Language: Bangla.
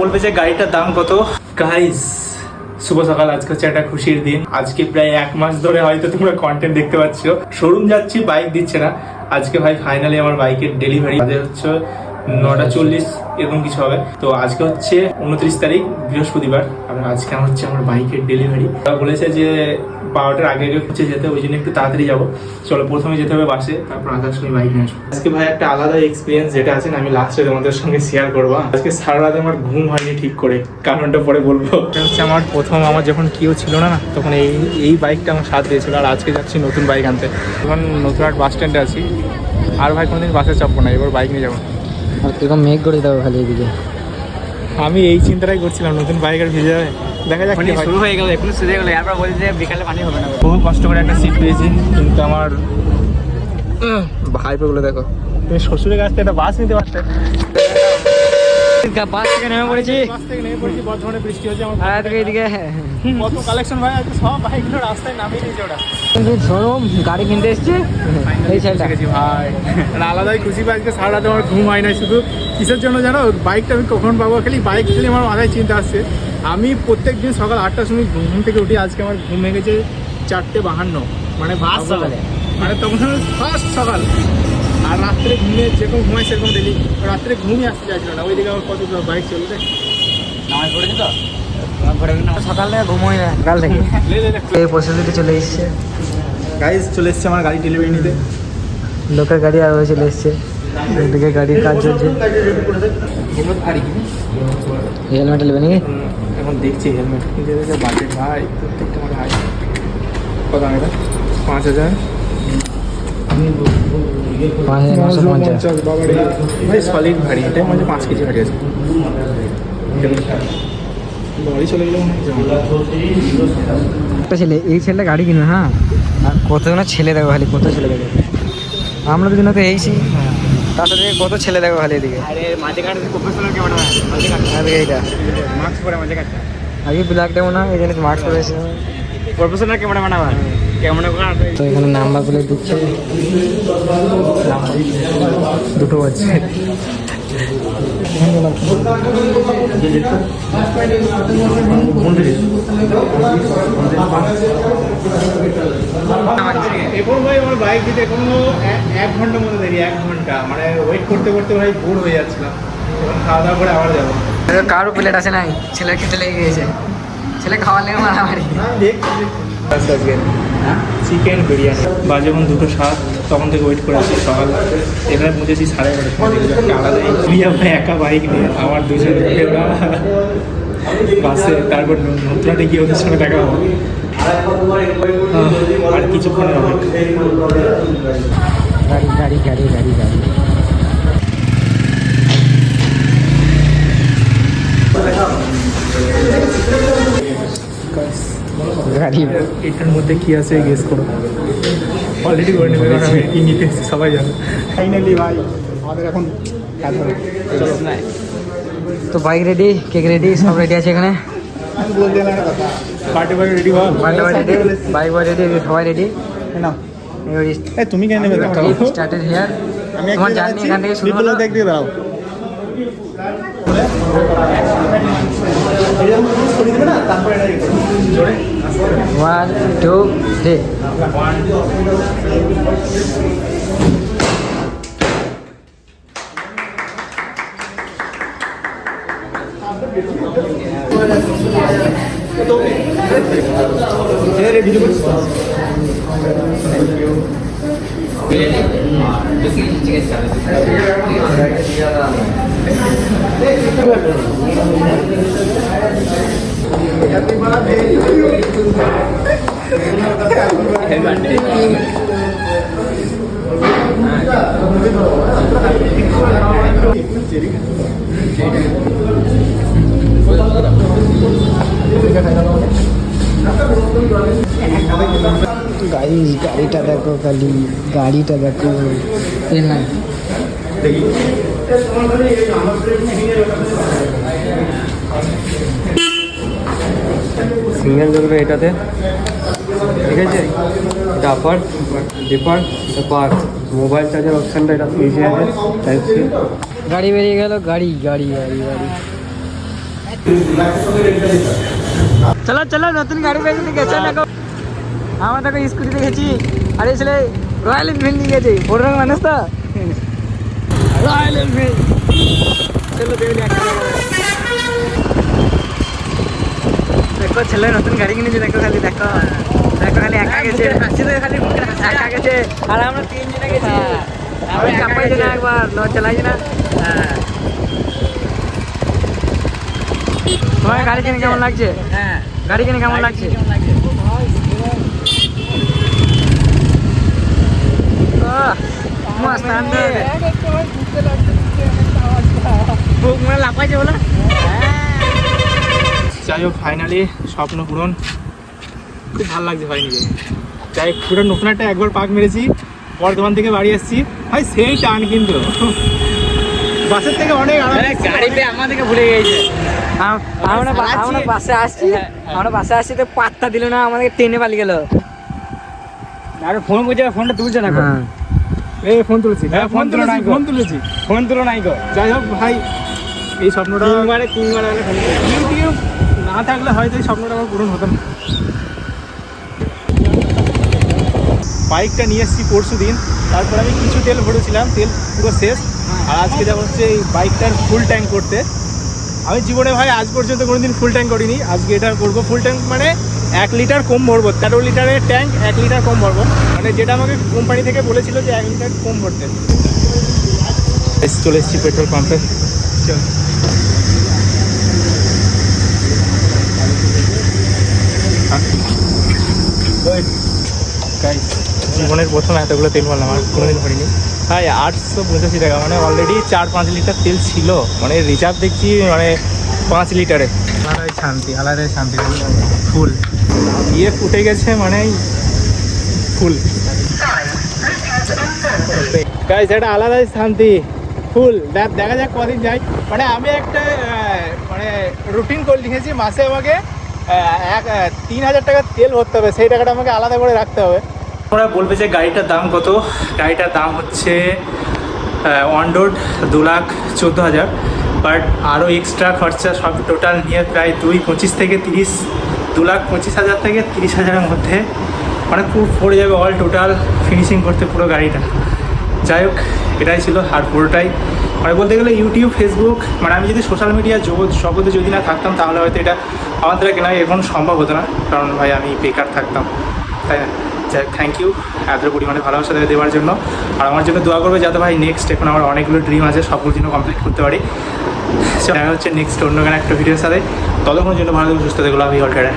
বলবে যে গাড়িটার দাম কত। গাইস শুভ সকাল, আজকে হচ্ছে একটা খুশির দিন। আজকে প্রায় এক মাস ধরে হয়তো তোমরা কন্টেন্ট দেখতে পাচ্ছ। শোরুম যাচ্ছি বাইক দিচ্ছে না। আজকে ভাই ফাইনালি আমার বাইকের ডেলিভারি হচ্ছে নটা চল্লিশ, এরকম কিছু হবে। তো আজকে হচ্ছে উনত্রিশ তারিখ, বৃহস্পতিবার। আর আজকে আমার হচ্ছে আমার বাইকের ডেলিভারি। ওরা বলেছে যে বারোটার আগে আগে হচ্ছে যেতে, ওই জন্য একটু তাড়াতাড়ি যাব। চলো, প্রথমে যেতে হবে বাসে, তারপর আসার সময় বাইক নিয়ে আসব। আজকে ভাই একটা আলাদা এক্সপিরিয়েন্স যেটা আছে আমি লাস্টে তোমাদের সঙ্গে শেয়ার করব। আজকে সারা রাত আমার ঘুম হয়নি ঠিক করে, কারণটা পরে বলব। হচ্ছে আমার প্রথম, আমার যখন কেউ ছিল না না তখন এই এই বাইকটা আমার সাথ দিয়েছিল। আর আজকে যাচ্ছি নতুন বাইক আনতে। এখন নতুনহাট বাস স্ট্যান্ডে আছি। আর ভাই কোনোদিন বাসে চাপবো না, এবার বাইক নিয়ে যাব। আর কীরকম মেঘ করে দেবো খালি এদিকে। আমি এই চিন্তাটাই করছিলাম নতুন বাইক আর ভিজে যাবে। দেখা যাক। শুরু হয়ে গেল এখন শুরু হয়ে গেল। এরপর বলছে যে বিকালে পানি হবে না। বহু কষ্ট করে একটা সিট পেয়েছি কিন্তু আমার ভাইপোগুলো দেখো। তুমি শ্বশুরের কাছ থেকে একটা বাস নিতে পারতে। বাস থেকে নেমে পড়েছি। বাস থেকে নেমে পড়েছি বর্ধমানে বৃষ্টি হচ্ছে আমার এদিকে কত কালেকশন ভাই আজকে সব বাইকগুলো রাস্তায় নামিয়ে দিয়েছে ওটা শোরুম গাড়ি কিনতে এসছে। এই সাইডটা ভাই আলাদাই খুশি পাই আজকে সারা রাত আমার ঘুম হয় নাই শুধু। কিসের জন্য জানো বাইকটা আমি কখন পাবো? খালি বাইক খালি আমার মাথায় চিন্তা আসছে। আমি প্রত্যেক দিন সকাল আটটার সময় ঘুম থেকে উঠি আজকে আমার ঘুম ভেঙেছে চারটে বাহান্ন। মানে বাস সকালে? মানে তখন ফার্স্ট সকাল। আর রাত্রে ঘুমিয়ে যেরকম ঘুমাই সেরকম ডেলি রাত্রে ঘুমিয়ে আসতে চাইছিল না। ওইদিকে আমার কত বাইক চলছে। নামাজ পড়েছি তো? সকাল ঘুমোই সকাল থেকে। এই চলে এসছে? গাইজ চলে এসছে আমার গাড়ি ডেলিভারি নিতে। লোকের গাড়ি আর ওই চলে এসছে। এদিকে গাড়ির কাজ চলছে। হেলমেট নেবে নাকি? এখন দেখছি হেলমেট। কিনতে দেখে বাজেট ভাই প্রত্যেকটা আমার হাই। কত এটা? পাঁচ হাজার। পাঁচ হাজার নশো পঞ্চাশ। বাবারে ভাই সলিড ভারী এটাই মনে হচ্ছে পাঁচ কেজি ভারী আছে। মনে হয়। একটা ছেলে এই ছেলেটা গাড়ি কিনবে হ্যাঁ? আর কতজনের ছেলে দেখো খালি কত ছেলে দেখো। আমরা দুজনে তো এইছি তার সাথে কত ছেলে দেখো খালি এদিকে। এইটা। মাস্ক পরে মাঝে কাটে আগে ব্ল্যাক ডেমো না এই জন্য মাস্ক পরে এসে প্রফেশনাল ক্যামেরা বানাবা তো এখানে নাম্বারগুলো দিচ্ছে দুটো বাজছে। এরপর ভাই আমার বাইক দিতে এখনও এক- এক ঘণ্টার মতো দেরি এক ঘণ্টা। মানে ওয়েট করতে করতে ভাই বোর হয়ে যাচ্ছিলাম। এখন খাওয়া দাওয়া করে আবার যাব। কারও প্লেট আছে নাই? ছেলের খেতে লেগে গিয়েছে ছেলে খাওয়ার লেগে মারামারি। চিকেন বিরিয়ানি। বা এখন দুটো সাত তখন থেকে ওয়েট করে আছি সকাল। এখানে পৌঁছেছি সাড়ে এগারোটা আলাদা একা বাইক নিয়ে, আমার দুজন বাসে, তারপর নতুনটা গিয়ে ওদের সঙ্গে দেখা হবে। আর কিছুক্ষণ অপেক্ষা। গাড়ি গাড়ি গাড়ি গাড়ি গাড়ি। গাড়ি। এটার মধ্যে কি আছে গেস করো। অলরেডি করে নেবে কারণ আমি কি নিতে এসেছি সবাই জানে। ফাইনালি ভাই আমাদের এখন তো বাইক রেডি কেক রেডি সব রেডি আছে এখানে? বলতে পার্টি পার্টি রেডি হল রেডি বাইক বাই রেডি সবাই রেডি না। তুমি কেন নেবে? স্টার্টেড হিয়ার আমি তোমার জার্নি এখান থেকে শুরু হলো। দেখ দিয়ে দাও one two three Thank you. গাড়ি গাড়িটা দেখো খালি গাড়িটা দেখো সিঙ্গেল জ্বলবে এটাতে। ঠিক আছে? এটা আপার ডিপার পার। মোবাইল চার্জার অপশানটা এটা পেয়েছে আছে টাইপ সি গাড়ি বেরিয়ে গেল গাড়ি গাড়ি গাড়ি গাড়ি। চলো চলো নতুন গাড়ি পেয়েছে গেছে না আমার দেখো স্কুটিতে গেছি আরে ছেলে রয়্যাল এনফিল্ড নিয়ে গেছে। বড় রঙ মানুষ তো। রয়্যাল এনফিল্ড চলো দেখি একটা দেখো ছেলে নতুন গাড়ি কিনেছে দেখো খালি দেখো। দেখো খালি একা গেছে। খালি একা গেছে। আর আমরা তিন জনে গেছি আমি চাপাইছি না একবার ল চালাইছি না। তোমার গাড়ি কিনে কেমন লাগছে? হ্যাঁ। গাড়ি কিনে কেমন লাগছে? মস্ত আনন্দ। বুক মানে লাফাইছে বলে। যাই হোক ফাইনালি স্বপ্ন পূরণ। খুব ভালো লাগছে ভাই নিজে যাই হোক, পুরো নতুন একটা একবার পাক মেরেছি বর্ধমান থেকে বাড়ি এসেছি। ভাই সেই টান কিন্তু। বাসের থেকে অনেক গাড়িতে আমাদেরকে ভুলে গেছে আমরা আমরা বাসে আসছি। আমরা বাসে আসছি তো পাত্তা দিল না আমাদেরকে ট্রেনে পালিয়ে গেল। আরে ফোন করছে ফোনটা তুলছে না হ্যাঁ। এই ফোন তুলেছি। হ্যাঁ, ফোন তুলো নাই। ফোন তুলেছি। ফোন তুলো নাই গো। যাই হোক ভাই এই স্বপ্নটা তিনবারে তিনবার ফোন না থাকলে হয়তো এই স্বপ্নটা আমার পূরণ হতো না। বাইকটা নিয়ে এসেছি পরশু দিন। তারপর আমি কিছু তেল ভরেছিলাম তেল পুরো শেষ। আর আজকে যাব হচ্ছে এই বাইকটার ফুল ট্যাঙ্ক করতে। আমি জীবনে ভাই আজ পর্যন্ত কোনোদিন ফুল ট্যাঙ্ক করিনি। আজকে এটা করব ফুল ট্যাঙ্ক মানে এক লিটার কম ভরবো। তেরো লিটারের ট্যাঙ্ক এক লিটার কম ভরবো। মানে যেটা আমাকে কোম্পানি থেকে বলেছিল যে এক লিটার কম ভরতে। চলে এসেছি পেট্রোল পাম্পে চল। জীবনের প্রথম এতগুলো তেল মারলাম আর কোনোদিন ভরিনি ভাই, আটশো পঁচাশি টাকা মানে অলরেডি চার পাঁচ লিটার তেল ছিল। মানে রিজার্ভ দেখছি মানে পাঁচ লিটারে। আলাদাই শান্তি আলাদাই শান্তি ফুল। ইয়ে ফুটে গেছে মানে ফুল। গাইস এটা আলাদাই শান্তি। ফুল। দেখ, দেখা যাক কদিন যাই মানে আমি একটা মানে রুটিন করে লিখেছি, মাসে আমাকে এক তিন হাজার টাকা তেল ভরতে হবে। সেই টাকাটা আমাকে আলাদা করে রাখতে হবে। ওরা বলবে যে গাড়িটার দাম কত? গাড়িটার দাম হচ্ছে অন রোড দু লাখ চোদ্দ হাজার। বাট আরও এক্সট্রা খরচা সব টোটাল নিয়ে প্রায় দুই পঁচিশ থেকে তিরিশ, দু লাখ পঁচিশ হাজার থেকে তিরিশ হাজারের মধ্যে। মানে খুব পড়ে যাবে অল টোটাল ফিনিশিং করতে পুরো গাড়িটা। যাই হোক, এটাই ছিল আর পুরোটাই। মানে বলতে গেলে ইউটিউব ফেসবুক মানে আমি যদি সোশ্যাল মিডিয়া জগৎ, জগতে যদি না থাকতাম, তাহলে হয়তো এটা আমার দ্বারা কেনা এখন সম্ভব হতো না। কারণ ভাই, আমি বেকার থাকতাম। তাই না? থ্যাংক ইউ এত পরিমাণে ভালোবাসা দেওয়ার জন্য। আর আমার জন্য দোয়া করবে যাতে ভাই নেক্সট এখন আমার অনেকগুলো ড্রিম আছে, সবগুলো জন্য কমপ্লিট করতে পারি। দেখা হচ্ছে নেক্সট অন্য কোনো একটা ভিডিওর সাথে। ততক্ষণের জন্য ভালো সুস্থ দেখল আমি অলরেডি